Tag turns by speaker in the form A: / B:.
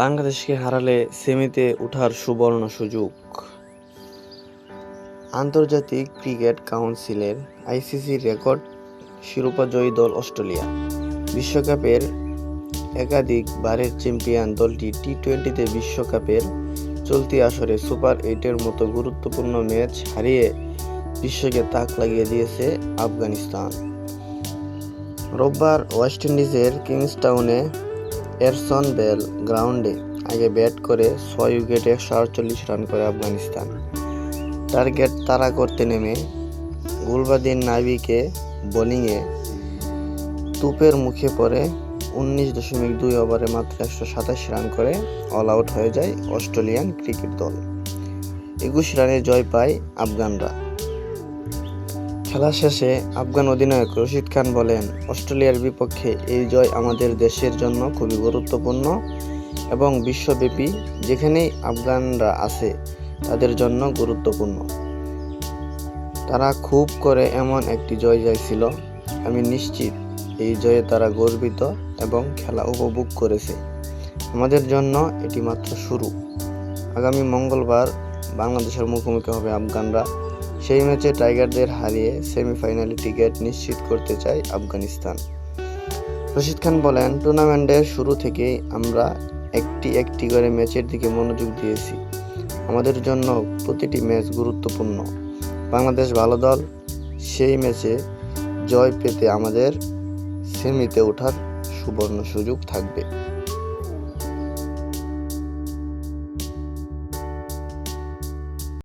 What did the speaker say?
A: বাংলাদেশকে হারালে সেমিতে ওঠার সুবর্ণ সুযোগ। আন্তর্জাতিক ক্রিকেট কাউন্সিলের আইসিসি রেকর্ড শিরোপাজয়ী দল অস্ট্রেলিয়া। বিশ্বকাপের একাধিক বারের চ্যাম্পিয়ন দলটি টি টোয়েন্টিতে বিশ্বকাপের চলতি আসরে সুপার এইটের মতো গুরুত্বপূর্ণ ম্যাচ হারিয়ে বিশ্বকে তাক লাগিয়ে দিয়েছে আফগানিস্তান। রোববার ওয়েস্ট ইন্ডিজের কিংসটাউনে এরসন বেল গ্রাউন্ডে আগে ব্যাট করে ছয় উইকেটে একশো আটচল্লিশ রান করে আফগানিস্তান। টার্গেট তাড়া করতে নেমে গুলবাদিন নাবিকে বোলিংয়ে তুপের মুখে পড়ে উনিশ দশমিক দুই ওভারে মাত্র একশো সাতাশ রান করে অল আউট হয়ে যায় অস্ট্রেলিয়ান ক্রিকেট দল। একুশ রানে জয় পায় আফগানরা। খেলা শেষে আফগান অধিনায়ক রশিদ খান বলেন, অস্ট্রেলিয়ার বিপক্ষে এই জয় আমাদের দেশের জন্য খুবই গুরুত্বপূর্ণ এবং বিশ্বব্যাপী। যেখানেই আফগানরা আছে, তাদের জন্য গুরুত্বপূর্ণ। তারা খুব করে এমন একটি জয় চাইছিল। আমি নিশ্চিত এই জয়ে তারা গর্বিত এবং খেলা উপভোগ করেছে। আমাদের জন্য এটি মাত্র শুরু। আগামী মঙ্গলবার বাংলাদেশের মুখোমুখি হবে আফগানরা। সেই ম্যাচে টাইগারদের হারিয়ে সেমিফাইনালে টিকিট নিশ্চিত করতে চায় আফগানিস্তান। রশিদ খান বলেন, টুর্নামেন্টের শুরু থেকেই আমরা একটি একটি করে ম্যাচের দিকে মনোযোগ দিয়েছি। আমাদের জন্য প্রতিটি ম্যাচ গুরুত্বপূর্ণ। বাংলাদেশ ভালো দল, সেই ম্যাচে জয় পেতে আমাদের সেমিতে ওঠার সুবর্ণ সুযোগ থাকবে।